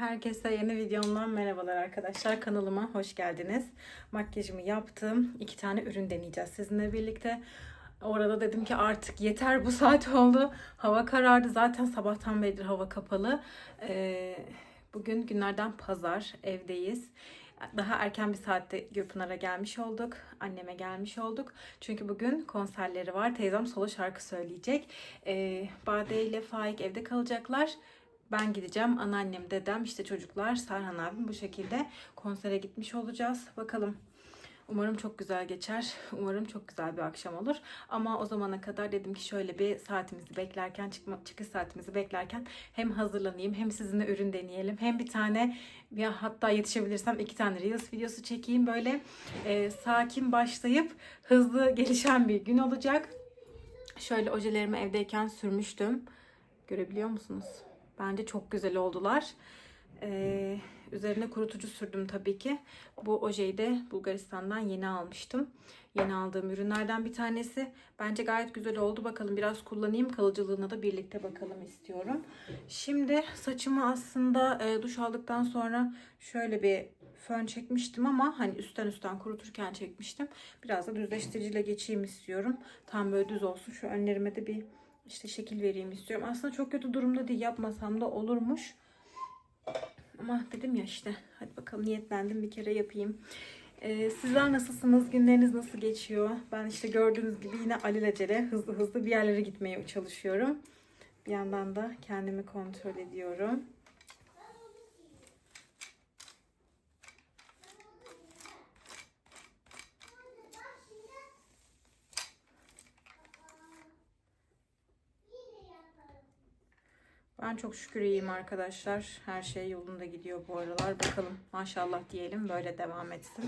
Herkese yeni videomdan merhabalar arkadaşlar. Kanalıma hoş geldiniz. Makyajımı yaptım. İki tane ürün deneyeceğiz sizinle birlikte. Orada dedim ki artık yeter bu saat oldu. Hava karardı. Zaten sabahtan beridir hava kapalı. Ee, bugün günlerden pazar. Evdeyiz. Daha erken bir saatte Gülpınar'a gelmiş olduk. Anneme gelmiş olduk. Çünkü bugün konserleri var. Teyzem solo şarkı söyleyecek. Ee, Bade ile Faik evde kalacaklar. Ben gideceğim. Anneannem, dedem, işte çocuklar, Serhan abim bu şekilde konsere gitmiş olacağız. Bakalım. Umarım çok güzel geçer. Umarım çok güzel bir akşam olur. Ama o zamana kadar dedim ki şöyle bir saatimizi beklerken, çıkma, çıkış saatimizi beklerken hem hazırlanayım hem sizinle ürün deneyelim. Hem bir tane ya hatta yetişebilirsem iki tane Reels videosu çekeyim. Böyle e, sakin başlayıp hızlı gelişen bir gün olacak. Şöyle ojelerimi evdeyken sürmüştüm. Görebiliyor musunuz? Bence çok güzel oldular. Ee, üzerine kurutucu sürdüm tabii ki. Bu ojeyi de Bulgaristan'dan yeni almıştım. Yeni aldığım ürünlerden bir tanesi. Bence gayet güzel oldu. Bakalım biraz kullanayım. Kalıcılığına da birlikte bakalım istiyorum. Şimdi saçımı aslında e, duş aldıktan sonra şöyle bir fön çekmiştim ama hani üstten üstten kuruturken çekmiştim. Biraz da düzleştiriciyle geçeyim istiyorum. Tam böyle düz olsun. Şu önlerime de bir işte şekil vereyim istiyorum. Aslında çok kötü durumda değil. Yapmasam da olurmuş. Ama dedim ya işte. Hadi bakalım niyetlendim bir kere yapayım. Ee, sizler nasılsınız? Günleriniz nasıl geçiyor? Ben işte gördüğünüz gibi yine alelacele hızlı hızlı bir yerlere gitmeye çalışıyorum. Bir yandan da kendimi kontrol ediyorum. Ben çok şükür iyiyim arkadaşlar. Her şey yolunda gidiyor bu aralar. Bakalım maşallah diyelim böyle devam etsin.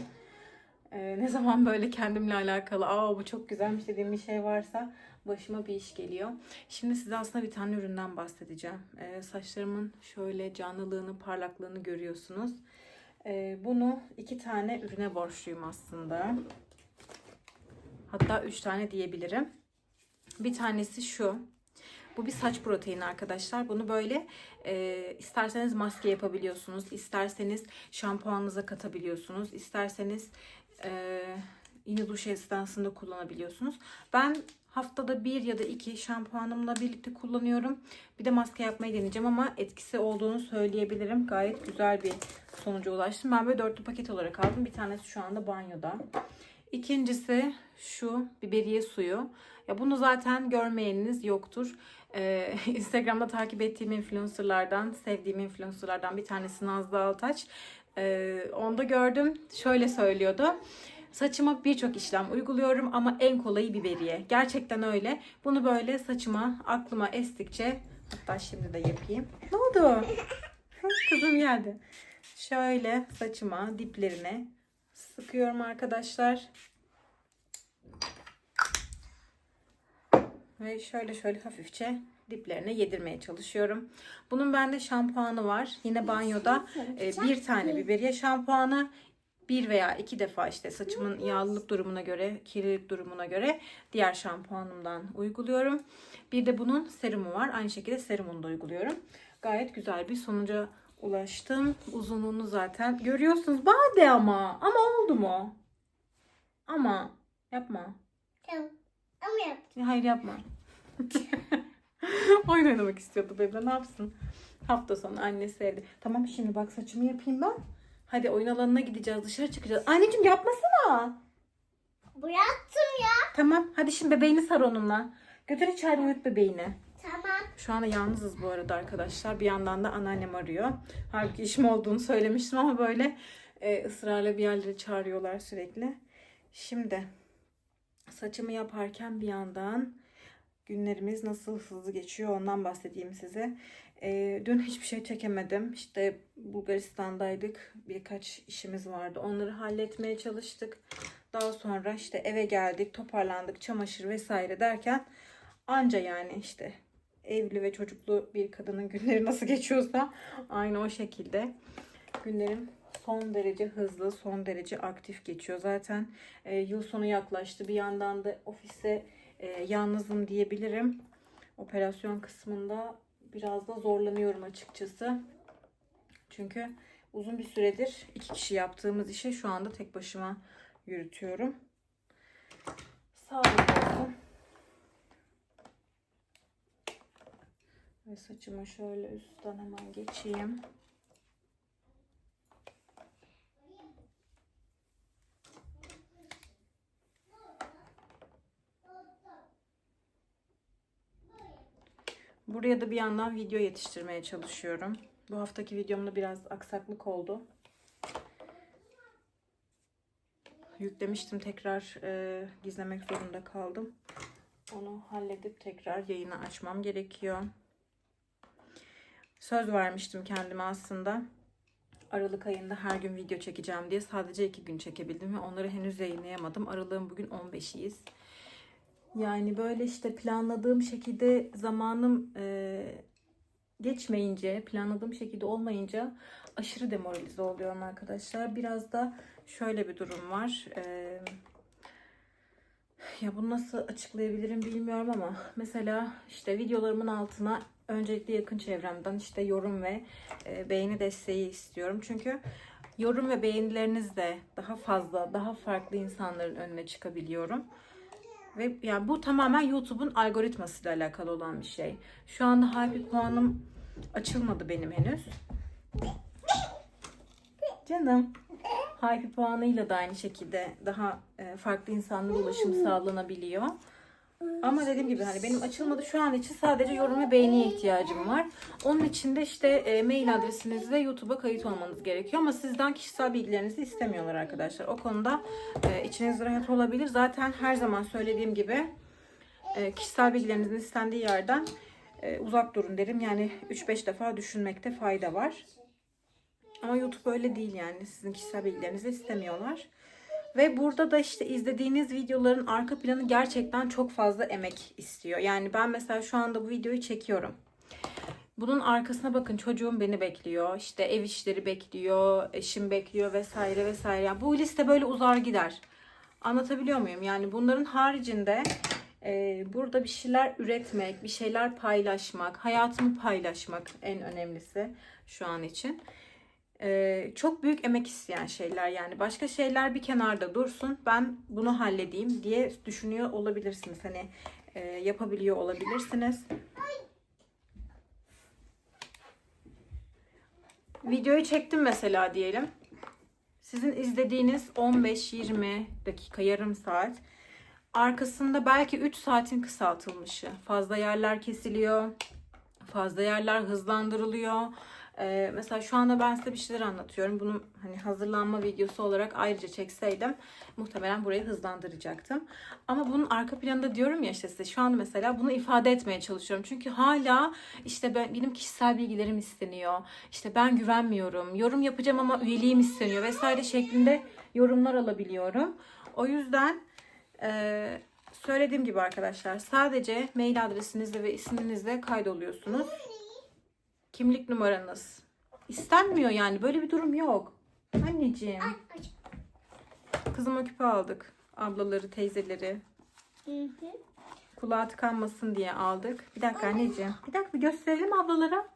Ee, ne zaman böyle kendimle alakalı aa bu çok güzelmiş dediğim bir şey varsa başıma bir iş geliyor. Şimdi size aslında bir tane üründen bahsedeceğim. Ee, saçlarımın şöyle canlılığını, parlaklığını görüyorsunuz. Ee, bunu iki tane ürüne borçluyum aslında. Hatta üç tane diyebilirim. Bir tanesi şu. Bu bir saç proteini arkadaşlar. Bunu böyle e, isterseniz maske yapabiliyorsunuz. isterseniz şampuanınıza katabiliyorsunuz. isterseniz e, yine duş esnasında kullanabiliyorsunuz. Ben haftada bir ya da iki şampuanımla birlikte kullanıyorum. Bir de maske yapmayı deneyeceğim ama etkisi olduğunu söyleyebilirim. Gayet güzel bir sonuca ulaştım. Ben böyle dörtlü paket olarak aldım. Bir tanesi şu anda banyoda. İkincisi şu biberiye suyu. Ya bunu zaten görmeyeniniz yoktur. Ee, Instagram'da takip ettiğim influencerlardan, sevdiğim influencerlardan bir tanesi Nazlı Altaç. Ee, onda gördüm. Şöyle söylüyordu. Saçıma birçok işlem uyguluyorum ama en kolayı biberiye. Gerçekten öyle. Bunu böyle saçıma, aklıma estikçe hatta şimdi de yapayım. Ne oldu? Kızım geldi. Şöyle saçıma, diplerine sıkıyorum arkadaşlar. Ve şöyle şöyle hafifçe diplerine yedirmeye çalışıyorum. Bunun bende şampuanı var. Yine banyoda e, bir tane biberiye şampuanı. Bir veya iki defa işte saçımın yağlılık durumuna göre, kirlilik durumuna göre diğer şampuanımdan uyguluyorum. Bir de bunun serumu var. Aynı şekilde serumunu da uyguluyorum. Gayet güzel bir sonuca ulaştım. Uzunluğunu zaten görüyorsunuz. Bade ama. Ama oldu mu? Ama yapma. Tamam. Ama yap. Hayır yapma. Oyun oynamak istiyordu benimle. Ne yapsın? Hafta sonu annesi evde. Tamam şimdi bak saçımı yapayım ben. Hadi oyun alanına gideceğiz. Dışarı çıkacağız. Anneciğim yapmasana. Bıraktım ya. Tamam. Hadi şimdi bebeğini sar onunla. Götür içeride uyut bebeğini. Tamam. Şu anda yalnızız bu arada arkadaşlar. Bir yandan da anneannem arıyor. Halbuki işim olduğunu söylemiştim ama böyle e, ısrarla bir yerlere çağırıyorlar sürekli. Şimdi saçımı yaparken bir yandan günlerimiz nasıl hızlı geçiyor ondan bahsedeyim size. E, dün hiçbir şey çekemedim. İşte Bulgaristan'daydık. Birkaç işimiz vardı. Onları halletmeye çalıştık. Daha sonra işte eve geldik, toparlandık, çamaşır vesaire derken anca yani işte evli ve çocuklu bir kadının günleri nasıl geçiyorsa aynı o şekilde günlerim son derece hızlı, son derece aktif geçiyor. Zaten e, yıl sonu yaklaştı. Bir yandan da ofise e, yalnızım diyebilirim. Operasyon kısmında biraz da zorlanıyorum açıkçası. Çünkü uzun bir süredir iki kişi yaptığımız işi şu anda tek başıma yürütüyorum. Sağlık olsun. Ve saçımı şöyle üstten hemen geçeyim. Buraya da bir yandan video yetiştirmeye çalışıyorum. Bu haftaki videomda biraz aksaklık oldu. Yüklemiştim tekrar e, gizlemek zorunda kaldım. Onu halledip tekrar yayını açmam gerekiyor. Söz vermiştim kendime aslında. Aralık ayında her gün video çekeceğim diye sadece iki gün çekebildim ve onları henüz yayınlayamadım. Aralığın bugün 15'iyiz. Yani böyle işte planladığım şekilde zamanım e, geçmeyince, planladığım şekilde olmayınca aşırı demoralize oluyorum arkadaşlar. Biraz da şöyle bir durum var. E, ya bunu nasıl açıklayabilirim bilmiyorum ama mesela işte videolarımın altına öncelikle yakın çevremden işte yorum ve e, beğeni desteği istiyorum. Çünkü yorum ve beğenilerinizle daha fazla, daha farklı insanların önüne çıkabiliyorum. Ve yani bu tamamen YouTube'un algoritmasıyla alakalı olan bir şey. Şu anda hype puanım açılmadı benim henüz. Canım. Hype puanıyla da aynı şekilde daha e, farklı insanlara ulaşım sağlanabiliyor. Ama dediğim gibi hani benim açılmadı şu an için sadece yorum ve beğeniye ihtiyacım var. Onun için de işte e, mail adresinizle YouTube'a kayıt olmanız gerekiyor. Ama sizden kişisel bilgilerinizi istemiyorlar arkadaşlar. O konuda e, içiniz rahat olabilir. Zaten her zaman söylediğim gibi e, kişisel bilgilerinizin istendiği yerden e, uzak durun derim. Yani 3-5 defa düşünmekte fayda var. Ama YouTube öyle değil yani. Sizin kişisel bilgilerinizi istemiyorlar. Ve burada da işte izlediğiniz videoların arka planı gerçekten çok fazla emek istiyor. Yani ben mesela şu anda bu videoyu çekiyorum. Bunun arkasına bakın çocuğum beni bekliyor. işte ev işleri bekliyor, eşim bekliyor vesaire vesaire. Yani bu liste böyle uzar gider. Anlatabiliyor muyum? Yani bunların haricinde e, burada bir şeyler üretmek, bir şeyler paylaşmak, hayatımı paylaşmak en önemlisi şu an için. Ee, çok büyük emek isteyen şeyler yani başka şeyler bir kenarda dursun ben bunu halledeyim diye düşünüyor olabilirsiniz hani e, yapabiliyor olabilirsiniz. Videoyu çektim mesela diyelim. Sizin izlediğiniz 15-20 dakika yarım saat arkasında belki 3 saatin kısaltılmışı. Fazla yerler kesiliyor. Fazla yerler hızlandırılıyor. Ee, mesela şu anda ben size bir şeyler anlatıyorum. Bunu hani hazırlanma videosu olarak ayrıca çekseydim muhtemelen burayı hızlandıracaktım. Ama bunun arka planında diyorum ya işte size şu anda mesela bunu ifade etmeye çalışıyorum. Çünkü hala işte ben, benim kişisel bilgilerim isteniyor. İşte ben güvenmiyorum. Yorum yapacağım ama üyeliğim isteniyor vesaire şeklinde yorumlar alabiliyorum. O yüzden e, söylediğim gibi arkadaşlar sadece mail adresinizle ve isminizle kaydoluyorsunuz kimlik numaranız istenmiyor yani böyle bir durum yok. Anneciğim. Kızıma küpe aldık. Ablaları, teyzeleri. Hı hı. Kulağı tıkanmasın diye aldık. Bir dakika anneciğim. Bir dakika bir gösterelim ablalara.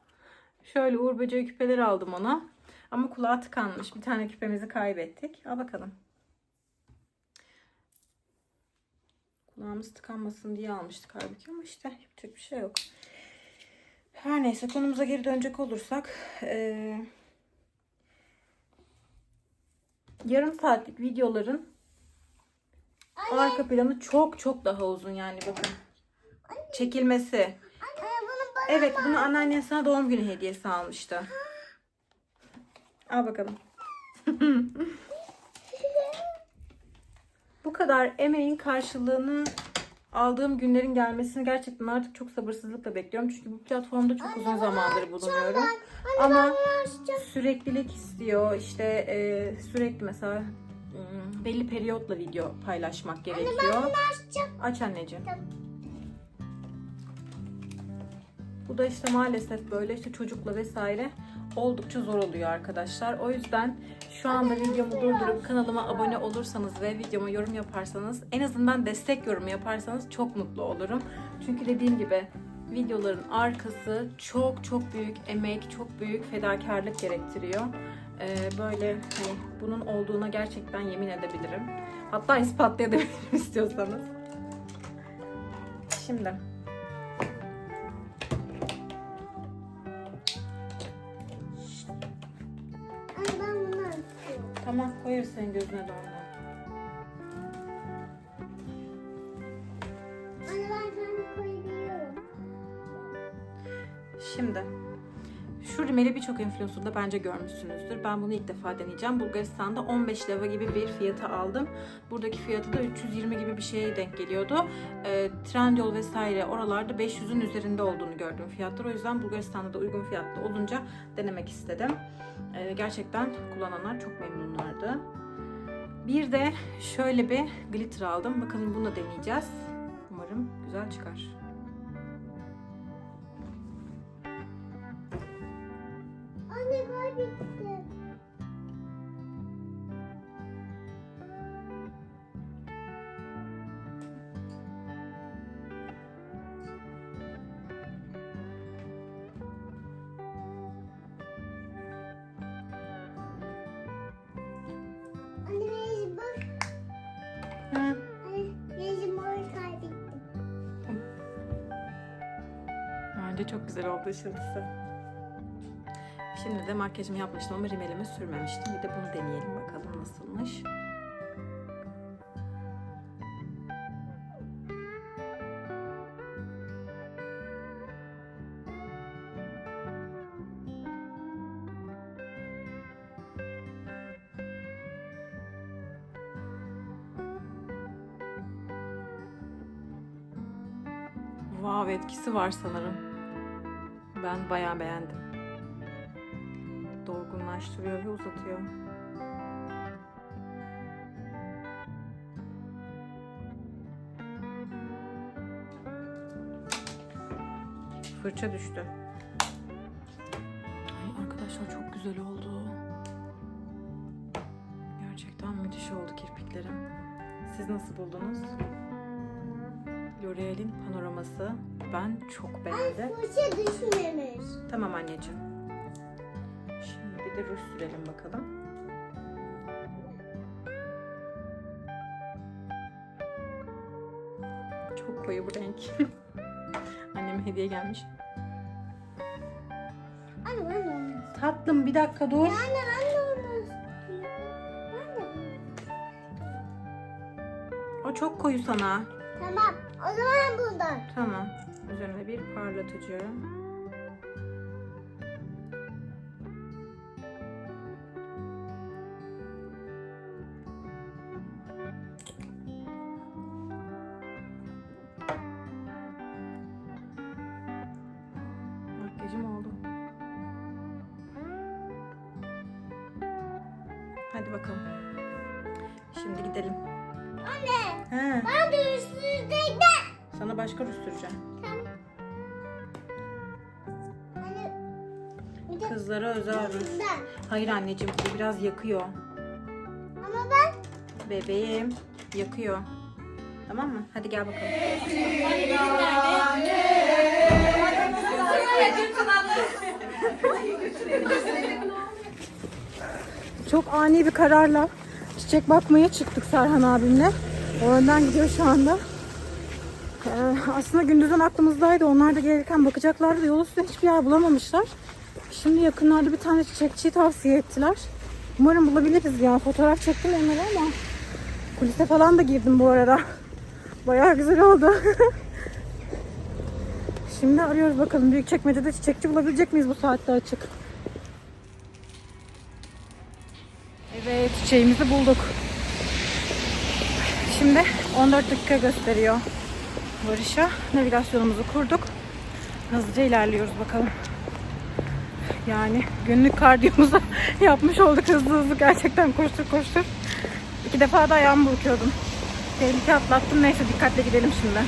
Şöyle Uğur Böceği küpeleri aldım ona. Ama kulağı tıkanmış. Bir tane küpemizi kaybettik. Al bakalım. Kulağımız tıkanmasın diye almıştık halbuki ama işte yapacak bir şey yok. Her neyse konumuza geri dönecek olursak eee, yarım saatlik videoların arka planı çok çok daha uzun yani bakın. Çekilmesi. Anne bunu Evet bunu anneannen sana doğum günü hediyesi almıştı. Al bakalım. Bu kadar emeğin karşılığını aldığım günlerin gelmesini gerçekten artık çok sabırsızlıkla bekliyorum. Çünkü bu platformda çok uzun zamandır bulunuyorum. Ama süreklilik istiyor. İşte e, sürekli mesela ım, belli periyotla video paylaşmak gerekiyor. Aç anneciğim. Bu da işte maalesef böyle işte çocukla vesaire oldukça zor oluyor arkadaşlar. O yüzden şu anda videomu durdurup kanalıma abone olursanız ve videoma yorum yaparsanız en azından destek yorum yaparsanız çok mutlu olurum. Çünkü dediğim gibi videoların arkası çok çok büyük emek, çok büyük fedakarlık gerektiriyor. Ee, böyle hani bunun olduğuna gerçekten yemin edebilirim. Hatta ispatlayabilirim istiyorsanız. Şimdi tamam koyarız senin gözüne onu. Anne ben koyuyorum. Şimdi şu rimeli birçok influencer'da bence görmüşsünüzdür. Ben bunu ilk defa deneyeceğim. Bulgaristan'da 15 leva gibi bir fiyata aldım. Buradaki fiyatı da 320 gibi bir şeye denk geliyordu. E, Trendyol vesaire oralarda 500'ün üzerinde olduğunu gördüm fiyatlar. O yüzden Bulgaristan'da da uygun fiyatlı olunca denemek istedim. E, gerçekten kullananlar çok memnunlardı. Bir de şöyle bir glitter aldım. Bakalım bunu deneyeceğiz. Umarım güzel çıkar. Bence çok güzel oldu ışıltısı. Şimdi de makyajımı yapmıştım ama rimelimi sürmemiştim. Bir de bunu deneyelim bakalım nasılmış. Wow etkisi var sanırım. Ben bayağı beğendim. Dolgunlaştırıyor ve uzatıyor. Fırça düştü. Ay arkadaşlar çok güzel oldu. Gerçekten müthiş oldu kirpiklerim. Siz nasıl buldunuz? L'Oreal'in panoraması ben çok beğendim. Fırça düşmemiş. Tamam anneciğim. De ruj sürelim bakalım. Çok koyu bu renk. Anneme hediye gelmiş. Anne ben de onu Tatlım bir dakika dur. Anne ben de onu istiyorum. O çok koyu sana. Tamam. O zaman bundan. Tamam. Üzerine bir parlatıcı. Hayır anneciğim bu biraz yakıyor. Ama ben Bebeğim yakıyor. Tamam mı? Hadi gel bakalım. Çok ani bir kararla çiçek bakmaya çıktık Serhan abimle. O önden gidiyor şu anda. Ee, aslında gündüzden aklımızdaydı. Onlar da gelirken bakacaklardı. Yol üstünde hiçbir yer bulamamışlar. Şimdi yakınlarda bir tane çiçekçiyi tavsiye ettiler. Umarım bulabiliriz ya. Fotoğraf çektim onları ama kulise falan da girdim bu arada. Bayağı güzel oldu. Şimdi arıyoruz bakalım Büyükçekmece'de çiçekçi bulabilecek miyiz bu saatte açık. Evet çiçeğimizi bulduk. Şimdi 14 dakika gösteriyor varışa. Navigasyonumuzu kurduk. Hızlıca ilerliyoruz bakalım. Yani günlük kardiyomuzu yapmış olduk hızlı hızlı gerçekten koştur koştur. İki defa da ayağımı burkuyordum. Tehlike atlattım. Neyse dikkatle gidelim şimdi.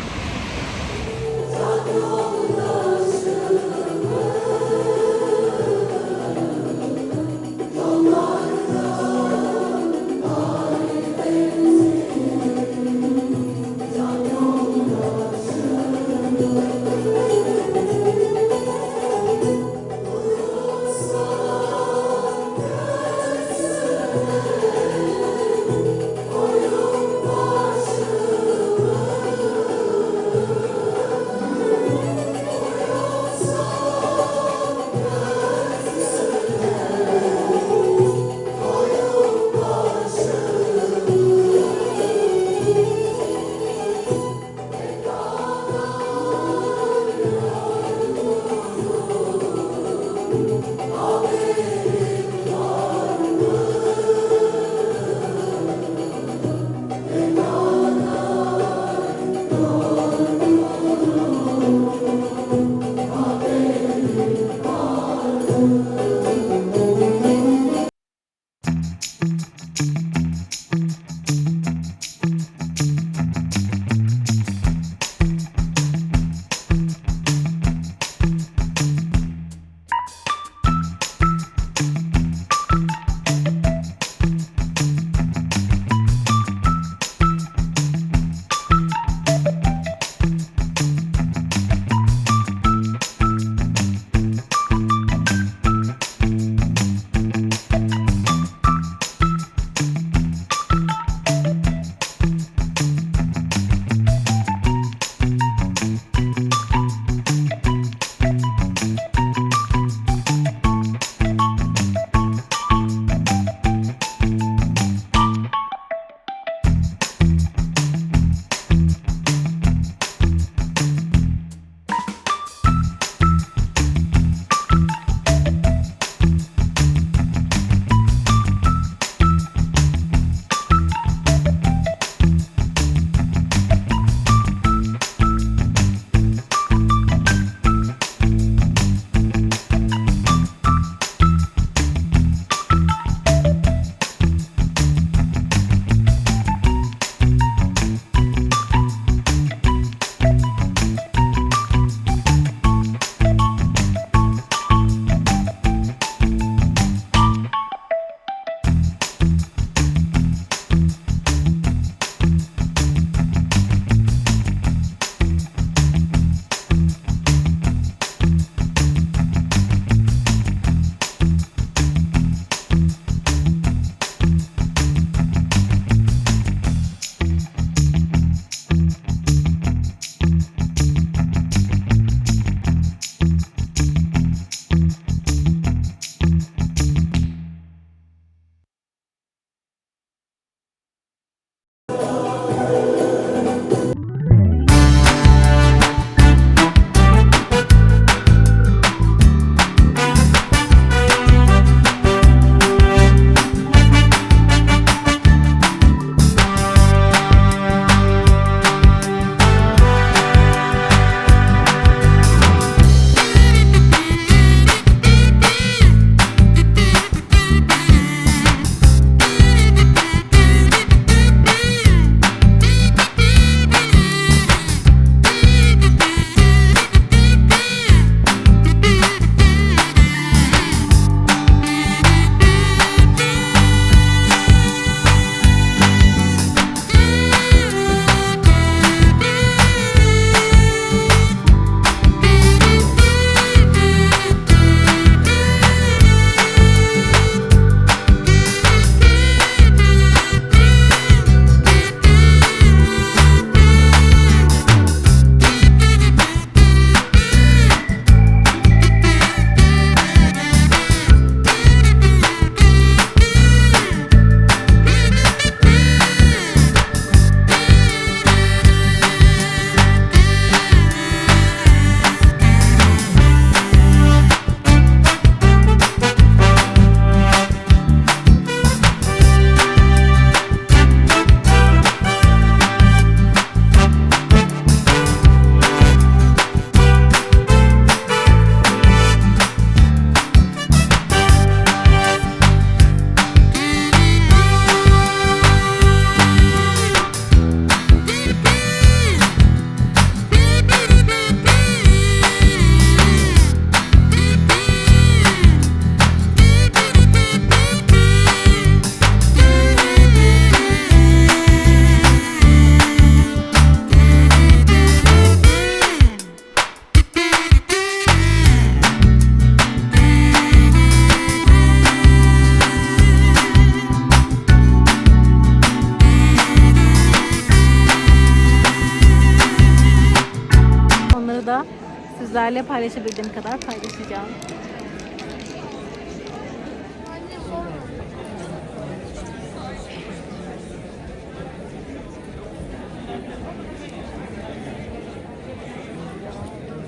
Sizlerle paylaşabildiğim kadar paylaşacağım.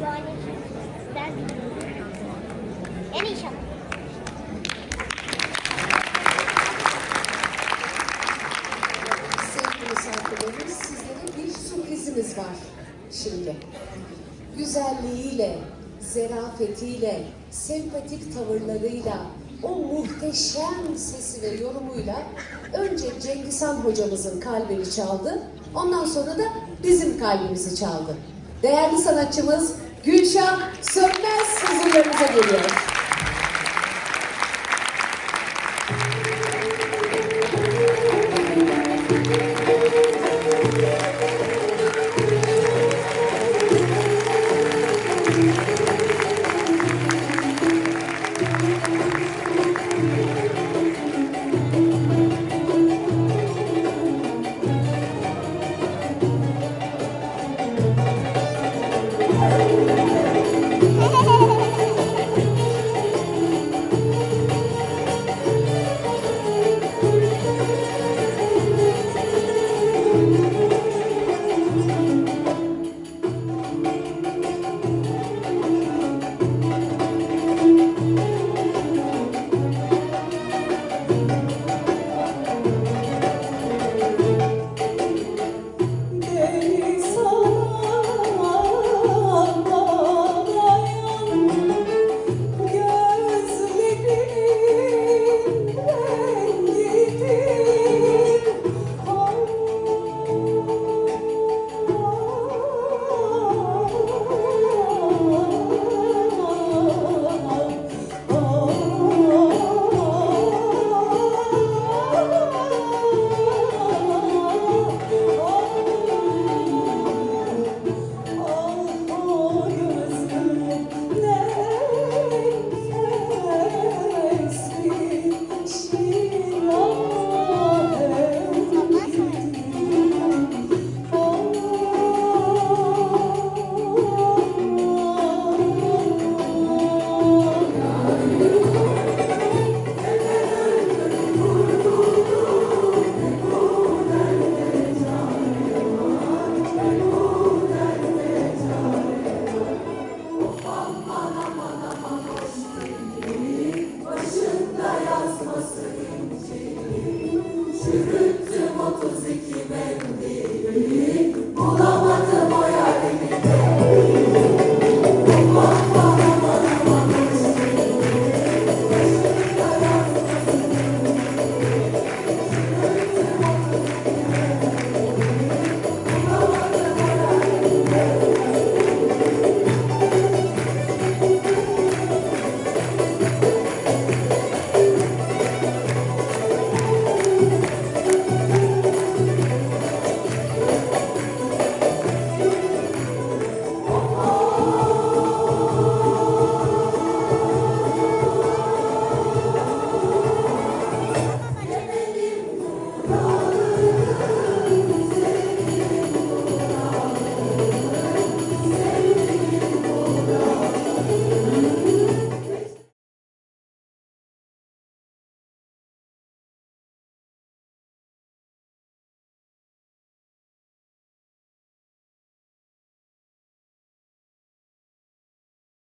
Yani ben zerafetiyle, sempatik tavırlarıyla, o muhteşem sesi ve yorumuyla önce Cengizhan hocamızın kalbini çaldı, ondan sonra da bizim kalbimizi çaldı. Değerli sanatçımız Gülşah Sönmez huzurlarınıza geliyor. Beni